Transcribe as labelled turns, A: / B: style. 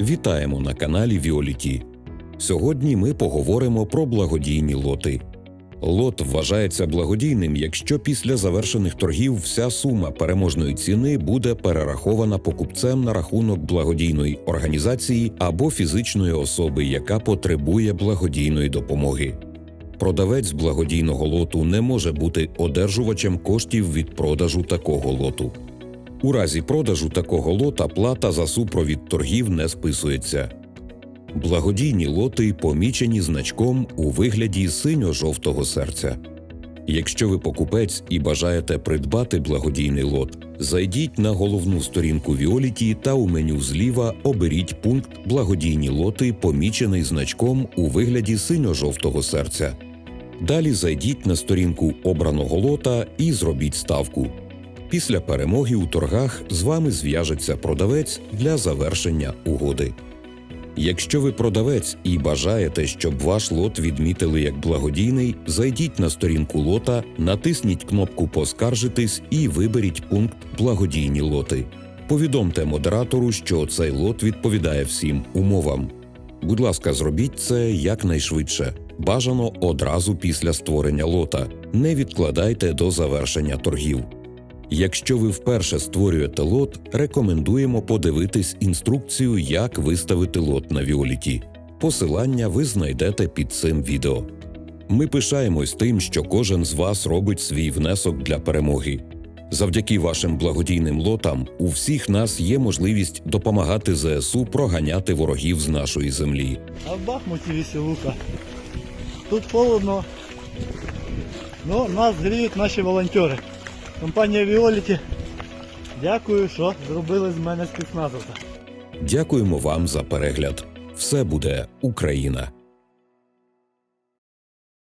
A: Вітаємо на каналі Віоліті. Сьогодні ми поговоримо про благодійні лоти. Лот вважається благодійним, якщо після завершених торгів вся сума переможної ціни буде перерахована покупцем на рахунок благодійної організації або фізичної особи, яка потребує благодійної допомоги. Продавець благодійного лоту не може бути одержувачем коштів від продажу такого лоту. У разі продажу такого лота плата за супровід торгів не списується. Благодійні лоти помічені значком у вигляді синьо-жовтого серця. Якщо ви покупець і бажаєте придбати благодійний лот, зайдіть на головну сторінку Віоліті та у меню зліва оберіть пункт Благодійні лоти, помічений значком у вигляді синьо-жовтого серця. Далі зайдіть на сторінку обраного лота і зробіть ставку. Після перемоги у торгах з вами зв'яжеться продавець для завершення угоди. Якщо ви продавець і бажаєте, щоб ваш лот відмітили як благодійний, зайдіть на сторінку лота, натисніть кнопку Поскаржитись і виберіть пункт Благодійні лоти. Повідомте модератору, що цей лот відповідає всім умовам. Будь ласка, зробіть це якнайшвидше. Бажано одразу після створення лота. Не відкладайте до завершення торгів. Якщо ви вперше створюєте лот, рекомендуємо подивитись інструкцію, як виставити лот на Віоліті. Посилання ви знайдете під цим відео. Ми пишаємось тим, що кожен з вас робить свій внесок для перемоги. Завдяки вашим благодійним лотам у всіх нас є можливість допомагати ЗСУ проганяти ворогів з нашої землі.
B: А в Бахмуті веселуха. Тут холодно, но нас гріють наші волонтери. Компанія Віоліті. Дякую, що зробили з мене спецназовця.
A: Дякуємо вам за перегляд. Все буде Україна!